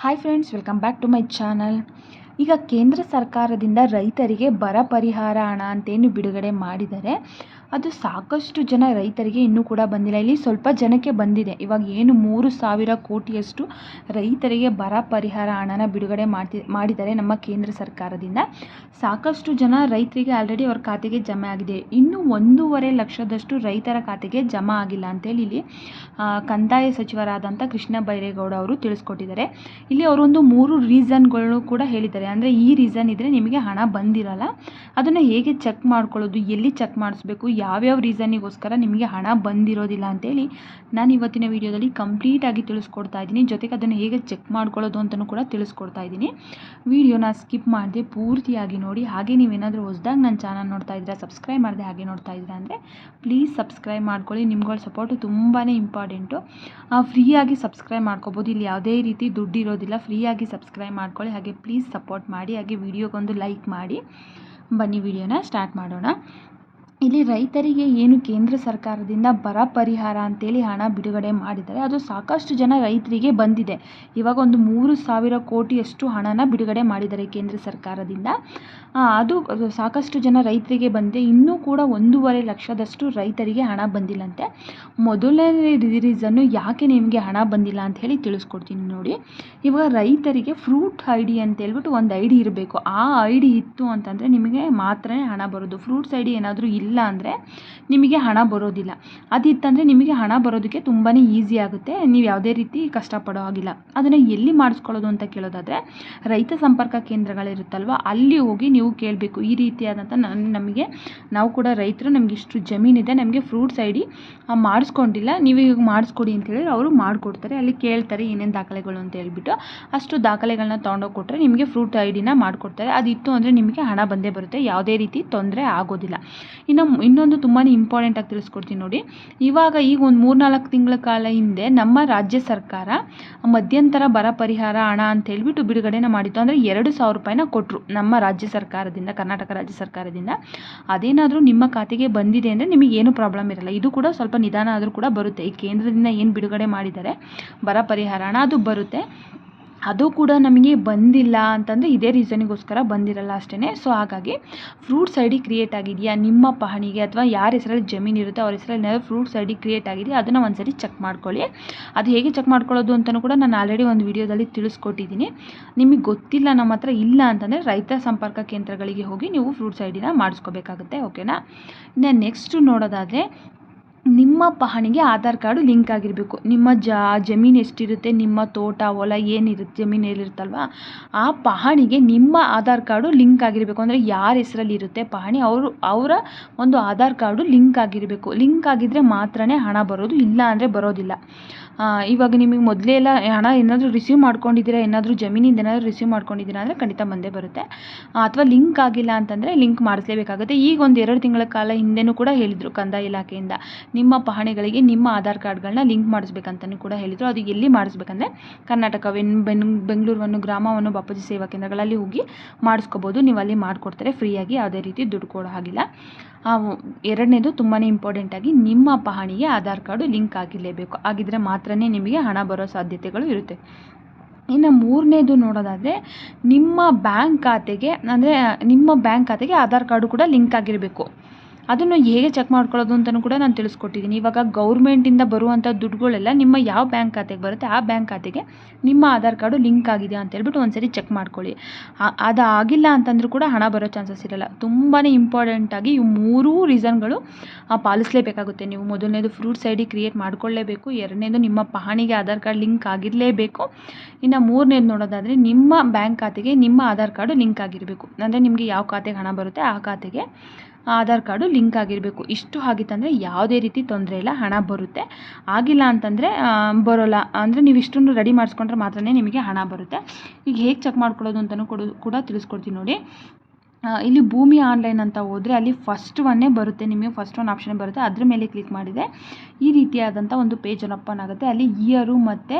Hi friends welcome back to my channel ಈಗ ಕೇಂದ್ರ ಸರ್ಕಾರದಿಂದ ರೈತರಿಗೆ ಬರ ಪರಿಹಾರ ಹಣ ಅಂತೇನು ಬಿಡುಗಡೆ ಮಾಡಿದ್ದಾರೆ ಅದು ಸಾಕಷ್ಟು ಜನ ರೈತರಿಗೆ ಇನ್ನೂ ಕೂಡ ಬಂದಿಲ್ಲ. ಇಲ್ಲಿ ಸ್ವಲ್ಪ ಜನಕ್ಕೆ ಬಂದಿದೆ. ಇವಾಗ ಏನು ಮೂರು ಸಾವಿರ ಕೋಟಿಯಷ್ಟು ರೈತರಿಗೆ ಬರ ಪರಿಹಾರ ಹಣನ ಬಿಡುಗಡೆ ಮಾಡ್ತಿ, ಮಾಡಿದ್ದಾರೆ ನಮ್ಮ ಕೇಂದ್ರ ಸರ್ಕಾರದಿಂದ. ಸಾಕಷ್ಟು ಜನ ರೈತರಿಗೆ ಆಲ್ರೆಡಿ ಅವ್ರ ಖಾತೆಗೆ ಜಮೆ ಆಗಿದೆ. ಇನ್ನೂ ಒಂದೂವರೆ ಲಕ್ಷದಷ್ಟು ರೈತರ ಖಾತೆಗೆ ಜಮಾ ಆಗಿಲ್ಲ ಅಂತೇಳಿ ಇಲ್ಲಿ ಕಂದಾಯ ಸಚಿವರಾದಂಥ ಕೃಷ್ಣ ಬೈರೇಗೌಡ ಅವರು ತಿಳಿಸ್ಕೊಟ್ಟಿದ್ದಾರೆ. ಇಲ್ಲಿ ಅವರೊಂದು ಮೂರು ರೀಸನ್ಗಳು ಕೂಡ ಹೇಳಿದ್ದಾರೆ. ಅಂದರೆ ಈ ರೀಸನ್ ಇದ್ದರೆ ನಿಮಗೆ ಹಣ ಬಂದಿರಲ್ಲ. ಅದನ್ನು ಹೇಗೆ ಚೆಕ್ ಮಾಡ್ಕೊಳ್ಳೋದು, ಎಲ್ಲಿ ಚೆಕ್ ಮಾಡಿಸ್ಬೇಕು ಯಾವ್ಯಾವ ರೀಸನ್ನಿಗೋಸ್ಕರ ನಿಮಗೆ ಹಣ ಬಂದಿರೋದಿಲ್ಲ ಅಂತೇಳಿ ನಾನು ಇವತ್ತಿನ ವಿಡಿಯೋದಲ್ಲಿ ಕಂಪ್ಲೀಟಾಗಿ ತಿಳಿಸ್ಕೊಡ್ತಾ ಇದ್ದೀನಿ. ಜೊತೆಗೆ ಅದನ್ನು ಹೇಗೆ ಚೆಕ್ ಮಾಡ್ಕೊಳ್ಳೋದು ಅಂತಲೂ ಕೂಡ ತಿಳಿಸ್ಕೊಡ್ತಾ ಇದ್ದೀನಿ. ವೀಡಿಯೋನ ಸ್ಕಿಪ್ ಮಾಡದೆ ಪೂರ್ತಿಯಾಗಿ ನೋಡಿ. ಹಾಗೆ ನೀವೇನಾದರೂ ಹೊಸ್ದಾಗಿ ನನ್ನ ಚಾನಲ್ ನೋಡ್ತಾ ಇದ್ದೀರಾ ಸಬ್ಸ್ಕ್ರೈಬ್ ಮಾಡದೆ ಹಾಗೆ ನೋಡ್ತಾ ಇದ್ದೀರಾ ಅಂದರೆ ಪ್ಲೀಸ್ ಸಬ್ಸ್ಕ್ರೈಬ್ ಮಾಡ್ಕೊಳ್ಳಿ. ನಿಮ್ಗಳ ಸಪೋರ್ಟು ತುಂಬಾ ಇಂಪಾರ್ಟೆಂಟು ಫ್ರೀಯಾಗಿ ಸಬ್ಸ್ಕ್ರೈಬ್ ಮಾಡ್ಕೋಬೋದು. ಇಲ್ಲಿ ಯಾವುದೇ ರೀತಿ ದುಡ್ಡು ಇರೋದಿಲ್ಲ ಫ್ರೀಯಾಗಿ ಸಬ್ಸ್ಕ್ರೈಬ್ ಮಾಡ್ಕೊಳ್ಳಿ. ಹಾಗೆ ಪ್ಲೀಸ್ ಸಪೋರ್ಟ್ ಮಾಡಿ. ಹಾಗೆ ವಿಡಿಯೋಗೊಂದು ಲೈಕ್ ಮಾಡಿ. ಬನ್ನಿ ವಿಡಿಯೋನ ಸ್ಟಾರ್ಟ್ ಮಾಡೋಣ. ಇಲ್ಲಿ ರೈತರಿಗೆ ಏನು ಕೇಂದ್ರ ಸರ್ಕಾರದಿಂದ ಬರ ಪರಿಹಾರ ಅಂತೇಳಿ ಹಣ ಬಿಡುಗಡೆ ಮಾಡಿದ್ದಾರೆ. ಅದು ಸಾಕಷ್ಟು ಜನ ರೈತರಿಗೆ ಬಂದಿದೆ. ಇವಾಗ ಒಂದು ಮೂರು ಸಾವಿರ ಕೋಟಿಯಷ್ಟು ಹಣನ ಬಿಡುಗಡೆ ಮಾಡಿದ್ದಾರೆ ಕೇಂದ್ರ ಸರ್ಕಾರದಿಂದ. ಅದು ಸಾಕಷ್ಟು ಜನ ರೈತರಿಗೆ ಬಂದಿದೆ. ಇನ್ನೂ ಕೂಡ ಒಂದೂವರೆ ಲಕ್ಷದಷ್ಟು ರೈತರಿಗೆ ಹಣ ಬಂದಿಲ್ಲಂತೆ. ಮೊದಲನೇ ರೀಸನ್ನು ಯಾಕೆ ನಿಮಗೆ ಹಣ ಬಂದಿಲ್ಲ ಅಂತ ಹೇಳಿ ತಿಳಿಸ್ಕೊಡ್ತೀನಿ ನೋಡಿ. ಇವಾಗ ರೈತರಿಗೆ ಫ್ರೂಟ್ ಐ ಡಿ ಅಂತ ಹೇಳ್ಬಿಟ್ಟು ಒಂದು ಐ ಡಿ ಇರಬೇಕು. ಆ ಐ ಡಿ ಇತ್ತು ಅಂತಂದರೆ ನಿಮಗೆ ಮಾತ್ರ ಹಣ ಬರೋದು. ಫ್ರೂಟ್ಸ್ ಐ ಡಿ ಏನಾದರೂ ಇಲ್ಲ ಅಂದರೆ ನಿಮಗೆ ಹಣ ಬರೋದಿಲ್ಲ. ಅದಿತ್ತಂದರೆ ನಿಮಗೆ ಹಣ ಬರೋದಕ್ಕೆ ತುಂಬಾ ಈಸಿ ಆಗುತ್ತೆ. ನೀವು ಯಾವುದೇ ರೀತಿ ಕಷ್ಟಪಡೋ ಹಾಗಿಲ್ಲ. ಅದನ್ನು ಎಲ್ಲಿ ಮಾಡಿಸ್ಕೊಳ್ಳೋದು ಅಂತ ಕೇಳೋದಾದರೆ ರೈತ ಸಂಪರ್ಕ ಕೇಂದ್ರಗಳಿರುತ್ತಲ್ವ? ಅಲ್ಲಿ ಹೋಗಿ ನೀವು ಕೇಳಬೇಕು. ಈ ರೀತಿಯಾದಂಥ ನನ್ನ ನಮಗೆ, ನಾವು ಕೂಡ ರೈತರು ನಮಗೆ ಇಷ್ಟು ಜಮೀನಿದೆ, ನಮಗೆ ಫ್ರೂಟ್ಸ್ ಐ ಡಿ ಮಾಡಿಸ್ಕೊಂಡಿಲ್ಲ. ನೀವು ಈಗ ಮಾಡಿಸ್ಕೊಡಿ ಅಂತ ಹೇಳಿದ್ರೆ ಅವರು ಮಾಡಿಕೊಡ್ತಾರೆ. ಅಲ್ಲಿ ಕೇಳ್ತಾರೆ ಏನೇನು ದಾಖಲೆಗಳು ಅಂತ ಹೇಳ್ಬಿಟ್ಟು. ಅಷ್ಟು ದಾಖಲೆಗಳನ್ನ ತೊಗೊಂಡೋಗಿ ಕೊಟ್ಟರೆ ನಿಮಗೆ ಫ್ರೂಟ್ ಐ ಡಿನ ಮಾಡಿಕೊಡ್ತಾರೆ. ಇತ್ತು ಅಂದರೆ ನಿಮಗೆ ಹಣ ಬಂದೇ ಬರುತ್ತೆ. ಯಾವುದೇ ರೀತಿ ತೊಂದರೆ ಆಗೋದಿಲ್ಲ. ಇನ್ನು ಇನ್ನೊಂದು ತುಂಬಾ ಇಂಪಾರ್ಟೆಂಟಾಗಿ ತಿಳಿಸ್ಕೊಡ್ತೀನಿ ನೋಡಿ. ಇವಾಗ ಈಗ ಒಂದು ಮೂರ್ನಾಲ್ಕು ತಿಂಗಳ ಕಾಲ ಹಿಂದೆ ನಮ್ಮ ರಾಜ್ಯ ಸರ್ಕಾರ ಮಧ್ಯಂತರ ಬರ ಪರಿಹಾರ ಹಣ ಅಂತ ಹೇಳ್ಬಿಟ್ಟು ಬಿಡುಗಡೆನ ಮಾಡಿತ್ತು. ಅಂದರೆ ಎರಡು ಸಾವಿರ ರೂಪಾಯಿನ ಕೊಟ್ಟರು ನಮ್ಮ ರಾಜ್ಯ ಸರ್ಕಾರದಿಂದ, ಕರ್ನಾಟಕ ರಾಜ್ಯ ಸರ್ಕಾರದಿಂದ. ಅದೇನಾದರೂ ನಿಮ್ಮ ಖಾತೆಗೆ ಬಂದಿದೆ ಅಂದರೆ ನಿಮಗೆ ಏನು ಪ್ರಾಬ್ಲಮ್ ಇರಲ್ಲ. ಇದು ಕೂಡ ಸ್ವಲ್ಪ ನಿಧಾನ ಆದರೂ ಕೂಡ ಬರುತ್ತೆ. ಈ ಕೇಂದ್ರದಿಂದ ಏನು ಬಿಡುಗಡೆ ಮಾಡಿದ್ದಾರೆ, ಬರ ಪರಿಹಾರ, ಹಣ ಅದು ಬರುತ್ತೆ. ಅದು ಕೂಡ ನಮಗೆ ಬಂದಿಲ್ಲ ಅಂತಂದರೆ ಇದೇ ರೀಸನಿಗೋಸ್ಕರ ಬಂದಿರಲ್ಲ ಅಷ್ಟೇ ಸೊ ಹಾಗಾಗಿ ಫ್ರೂಟ್ಸ್ ಐ ಡಿ ಕ್ರಿಯೇಟ್ ಆಗಿದೆಯಾ? ನಿಮ್ಮ ಪಹಣಿಗೆ ಅಥವಾ ಯಾರ ಹೆಸರಲ್ಲಿ ಜಮೀನು ಇರುತ್ತೆ ಅವ್ರ ಹೆಸರಲ್ಲಿ ಏನಾದರೂ ಫ್ರೂಟ್ಸ್ ಐ ಡಿ ಕ್ರಿಯೇಟ್ ಆಗಿದೆಯಾ? ಅದನ್ನು ಒಂದ್ಸರಿ ಚೆಕ್ ಮಾಡ್ಕೊಳ್ಳಿ. ಅದು ಹೇಗೆ ಚೆಕ್ ಮಾಡ್ಕೊಳ್ಳೋದು ಅಂತಲೂ ಕೂಡ ನಾನು ಆಲ್ರೆಡಿ ಒಂದು ವಿಡಿಯೋದಲ್ಲಿ ತಿಳಿಸ್ಕೊಟ್ಟಿದ್ದೀನಿ. ನಿಮಗೆ ಗೊತ್ತಿಲ್ಲ, ನಮ್ಮ ಹತ್ರ ಇಲ್ಲ ಅಂತಂದರೆ ರೈತ ಸಂಪರ್ಕ ಕೇಂದ್ರಗಳಿಗೆ ಹೋಗಿ ನೀವು ಫ್ರೂಟ್ಸ್ ಐ ಡಿನ ಮಾಡಿಸ್ಕೋಬೇಕಾಗುತ್ತೆ ಓಕೆನಾ ಇನ್ನು ನೆಕ್ಸ್ಟು ನೋಡೋದಾದರೆ ನಿಮ್ಮ ಪಹಣಿಗೆ ಆಧಾರ್ ಕಾರ್ಡು ಲಿಂಕ್ ಆಗಿರಬೇಕು. ನಿಮ್ಮ ಜ, ಜಮೀನು ಎಷ್ಟಿರುತ್ತೆ, ನಿಮ್ಮ ತೋಟ, ಹೊಲ ಏನಿರುತ್ತೆ, ಜಮೀನು ಏನಿರುತ್ತಲ್ವ ಆ ಪಹಣಿಗೆ ನಿಮ್ಮ ಆಧಾರ್ ಕಾರ್ಡು ಲಿಂಕ್ ಆಗಿರಬೇಕು. ಅಂದರೆ ಯಾರ ಹೆಸರಲ್ಲಿ ಇರುತ್ತೆ ಪಹಣಿ? ಅವರು, ಅವರ ಒಂದು ಆಧಾರ್ ಕಾರ್ಡು ಲಿಂಕ್ ಆಗಿರಬೇಕು. ಲಿಂಕ್ ಆಗಿದ್ದರೆ ಮಾತ್ರನೇ ಹಣ ಬರೋದು, ಇಲ್ಲ ಅಂದರೆ ಬರೋದಿಲ್ಲ. ಇವಾಗ ನಿಮಗೆ ಮೊದಲೇ ಎಲ್ಲ ಹಣ ಏನಾದರೂ ರಿಸೀವ್ ಮಾಡ್ಕೊಂಡಿದ್ದೀರಾ, ಏನಾದರೂ ಜಮೀನಿಂದ ಏನಾದರೂ ರಿಸೀವ್ ಮಾಡ್ಕೊಂಡಿದ್ದೀರಾ ಅಂದರೆ ಖಂಡಿತ ಬಂದೇ ಬರುತ್ತೆ. ಅಥವಾ ಲಿಂಕ್ ಆಗಿಲ್ಲ ಅಂತಂದರೆ ಲಿಂಕ್ ಮಾಡಿಸ್ಲೇಬೇಕಾಗುತ್ತೆ. ಈಗ ಒಂದು ಎರಡು ತಿಂಗಳ ಕಾಲ ಹಿಂದೆನೂ ಕೂಡ ಹೇಳಿದರು ಕಂದಾಯ ಇಲಾಖೆಯಿಂದ. ನಿಮ್ಮ ಪಹಣಿಗಳಿಗೆ ನಿಮ್ಮ ಆಧಾರ್ ಕಾರ್ಡ್ಗಳನ್ನ ಲಿಂಕ್ ಮಾಡಿಸ್ಬೇಕಂತಲೂ ಕೂಡ ಹೇಳಿದರು. ಅದು ಎಲ್ಲಿ ಮಾಡಿಸ್ಬೇಕಂದ್ರೆ ಕರ್ನಾಟಕ ವೆನ್ ಬೆನ್, ಬೆಂಗಳೂರನ್ನು, ಗ್ರಾಮವನ್ನು ಬಾಪೂಜಿ ಸೇವಾ ಕೇಂದ್ರಗಳಲ್ಲಿ ಹೋಗಿ ಮಾಡಿಸ್ಕೋಬೋದು. ನೀವು ಅಲ್ಲಿ ಮಾಡಿಕೊಡ್ತಾರೆ. ಫ್ರೀಯಾಗಿ ಯಾವುದೇ ರೀತಿ ದುಡ್ಡು ಕೊಡೋ ಹಾಗಿಲ್ಲ ಎರಡನೇದು ತುಂಬಾ ಇಂಪಾರ್ಟೆಂಟಾಗಿ ನಿಮ್ಮ ಪಹಣಿಗೆ ಆಧಾರ್ ಕಾರ್ಡು ಲಿಂಕ್ ಆಗಿರಲೇಬೇಕು. ಆಗಿದ್ದರೆ ಮಾತ್ರನೇ ನಿಮಗೆ ಹಣ ಬರೋ ಸಾಧ್ಯತೆಗಳು ಇರುತ್ತೆ. ಇನ್ನು ಮೂರನೇದು ನೋಡೋದಾದರೆ, ನಿಮ್ಮ ಬ್ಯಾಂಕ್ ಖಾತೆಗೆ, ಅಂದರೆ, ನಿಮ್ಮ ಬ್ಯಾಂಕ್ ಖಾತೆಗೆ ಆಧಾರ್ ಕಾರ್ಡು ಕೂಡ ಲಿಂಕ್ ಆಗಿರಬೇಕು. ಅದನ್ನು ಹೇಗೆ ಚೆಕ್ ಮಾಡ್ಕೊಳ್ಳೋದು ಅಂತಲೂ ಕೂಡ ನಾನು ತಿಳಿಸ್ಕೊಟ್ಟಿದ್ದೀನಿ ಇವಾಗ ಗೌರ್ಮೆಂಟಿಂದ ಬರುವಂಥ ದುಡ್ಡುಗಳೆಲ್ಲ ನಿಮ್ಮ ಯಾವ ಬ್ಯಾಂಕ್ ಖಾತೆಗೆ ಬರುತ್ತೆ, ಆ ಬ್ಯಾಂಕ್ ಖಾತೆಗೆ ನಿಮ್ಮ ಆಧಾರ್ ಕಾರ್ಡು ಲಿಂಕ್ ಆಗಿದೆ ಅಂತ ಹೇಳ್ಬಿಟ್ಟು ಒಂದ್ಸರಿ ಚೆಕ್ ಮಾಡ್ಕೊಳ್ಳಿ. ಅದು ಆಗಿಲ್ಲ ಅಂತಂದರೂ ಕೂಡ ಹಣ ಬರೋ ಚಾನ್ಸಸ್ ಇರಲ್ಲ. ತುಂಬಾ ಇಂಪಾರ್ಟೆಂಟಾಗಿ ಇವು ಮೂರೂ ರೀಸನ್ಗಳು ಪಾಲಿಸಲೇಬೇಕಾಗುತ್ತೆ. ನೀವು ಮೊದಲನೇದು ಫ್ರೂಟ್ಸ್ ಐ ಕ್ರಿಯೇಟ್ ಮಾಡ್ಕೊಳ್ಳೇಬೇಕು, ಎರಡನೇದು ನಿಮ್ಮ ಪಹಣಿಗೆ ಆಧಾರ್ ಕಾರ್ಡ್ ಲಿಂಕ್ ಆಗಿರಲೇಬೇಕು. ಇನ್ನು ಮೂರನೇದು ನೋಡೋದಾದರೆ ನಿಮ್ಮ ಬ್ಯಾಂಕ್ ಖಾತೆಗೆ ನಿಮ್ಮ ಆಧಾರ್ ಕಾರ್ಡು ಲಿಂಕ್ ಆಗಿರಬೇಕು. ಅಂದರೆ ನಿಮಗೆ ಯಾವ ಖಾತೆಗೆ ಹಣ ಬರುತ್ತೆ ಆ ಖಾತೆಗೆ ಆಧಾರ್ ಕಾರ್ಡು ಲಿಂಕ್ ಆಗಿರಬೇಕು. ಇಷ್ಟು ಆಗಿತ್ತಂದರೆ ಯಾವುದೇ ರೀತಿ ತೊಂದರೆ ಇಲ್ಲ, ಹಣ ಬರುತ್ತೆ. ಆಗಿಲ್ಲ ಅಂತಂದರೆ ಬರೋಲ್ಲ. ಅಂದರೆ ನೀವು ಇಷ್ಟನ್ನು ರೆಡಿ ಮಾಡಿಸ್ಕೊಂಡ್ರೆ ಮಾತ್ರನೇ ನಿಮಗೆ ಹಣ ಬರುತ್ತೆ. ಈಗ ಹೇಗೆ ಚೆಕ್ ಮಾಡ್ಕೊಳ್ಳೋದು ಅಂತಲೂ ಕೂಡ ಕೂಡ ತಿಳಿಸ್ಕೊಡ್ತೀನಿ ನೋಡಿ. ಇಲ್ಲಿ ಭೂಮಿ ಆನ್ಲೈನ್ ಅಂತ ಹೋದರೆ ಅಲ್ಲಿ ಫಸ್ಟ್ ಒನ್ನೇ ಬರುತ್ತೆ, ನಿಮಗೆ ಫಸ್ಟ್ ಒನ್ ಆಪ್ಷನ್ ಬರುತ್ತೆ. ಅದ್ರ ಮೇಲೆ ಕ್ಲಿಕ್ ಮಾಡಿದರೆ ಈ ರೀತಿಯಾದಂಥ ಒಂದು ಪೇಜ್ ಓಪನ್ ಆಗುತ್ತೆ. ಅಲ್ಲಿ ಇಯರು ಮತ್ತು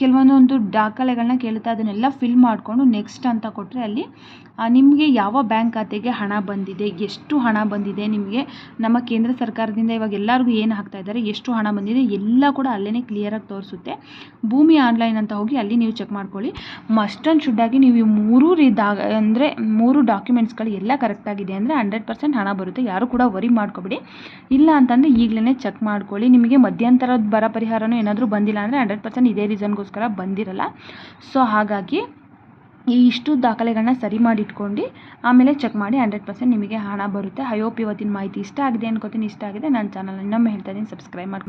ಕೆಲವೊಂದೊಂದು ದಾಖಲೆಗಳನ್ನ ಕೇಳುತ್ತೆ ಅದನ್ನೆಲ್ಲ ಫಿಲ್ ಮಾಡಿಕೊಂಡು ನೆಕ್ಸ್ಟ್ ಅಂತ ಕೊಟ್ಟರೆ ಅಲ್ಲಿ ನಿಮಗೆ ಯಾವ ಬ್ಯಾಂಕ್ ಖಾತೆಗೆ ಹಣ ಬಂದಿದೆ, ಎಷ್ಟು ಹಣ ಬಂದಿದೆ ನಿಮಗೆ, ನಮ್ಮ ಕೇಂದ್ರ ಸರ್ಕಾರದಿಂದ ಇವಾಗ ಎಲ್ಲರಿಗೂ ಏನು ಹಾಕ್ತಾ ಇದ್ದಾರೆ, ಎಷ್ಟು ಹಣ ಬಂದಿದೆ, ಎಲ್ಲ ಕೂಡ ಅಲ್ಲೇ ಕ್ಲಿಯರಾಗಿ ತೋರಿಸುತ್ತೆ. ಭೂಮಿ ಆನ್ಲೈನ್ ಅಂತ ಹೋಗಿ ಅಲ್ಲಿ ನೀವು ಚೆಕ್ ಮಾಡ್ಕೊಳ್ಳಿ. ಮಸ್ಟ್ ಆ್ಯಂಡ್ ಶುಡ್ಡಾಗಿ ನೀವು ಈ ಮೂರು ರೀದಾ ಅಂದರೆ ಮೂರು ಡಾಕ್ಯುಮೆಂಟ್ಸ್ಗಳು ಎಲ್ಲ ಕರೆಕ್ಟಾಗಿದೆ ಅಂದರೆ ಹಂಡ್ರೆಡ್ ಪರ್ಸೆಂಟ್ ಹಣ ಬರುತ್ತೆ. ಯಾರು ಕೂಡ ವರಿ ಮಾಡ್ಕೊಬೇಡಿ. ಇಲ್ಲ ಅಂತಂದರೆ ಈಗಲೇ ಚೆಕ್ ಮಾಡ್ಕೊಳ್ಳಿ. ನಿಮಗೆ ಮಧ್ಯಂತರದ ಬರ ಪರಿಹಾರನೂ ಏನಾದರೂ ಬಂದಿಲ್ಲ ಅಂದರೆ ಹಂಡ್ರೆಡ್ ಪರ್ಸೆಂಟ್ ಇದೇ ರೀಸನ್ಗೋಸ್ಕರ ಬಂದಿರಲ್ಲ. ಸೊ ಹಾಗಾಗಿ ಈ ಇಷ್ಟು ದಾಖಲೆಗಳನ್ನ ಸರಿ ಮಾಡಿ ಇಟ್ಕೊಂಡು ಆಮೇಲೆ ಚೆಕ್ ಮಾಡಿ ಹಂಡ್ರೆಡ್ ಪರ್ಸೆಂಟ್ ನಿಮಗೆ ಹಣ ಬರುತ್ತೆ. ಐ ಹೋಪ್ ಇವತ್ತಿನ ಮಾಹಿತಿ ಇಷ್ಟ ಆಗಿದೆ ಅನ್ಕೋತೀನಿ. ಇಷ್ಟ ಆಗಿದೆ ನನ್ನ ಚಾನಲ್ ಇನ್ನೊಮ್ಮೆ ಹೇಳ್ತಾ ಇದ್ದೀನಿ. ಸಬ್ಸ್ಕ್ರೈಬ್ ಮಾಡಿ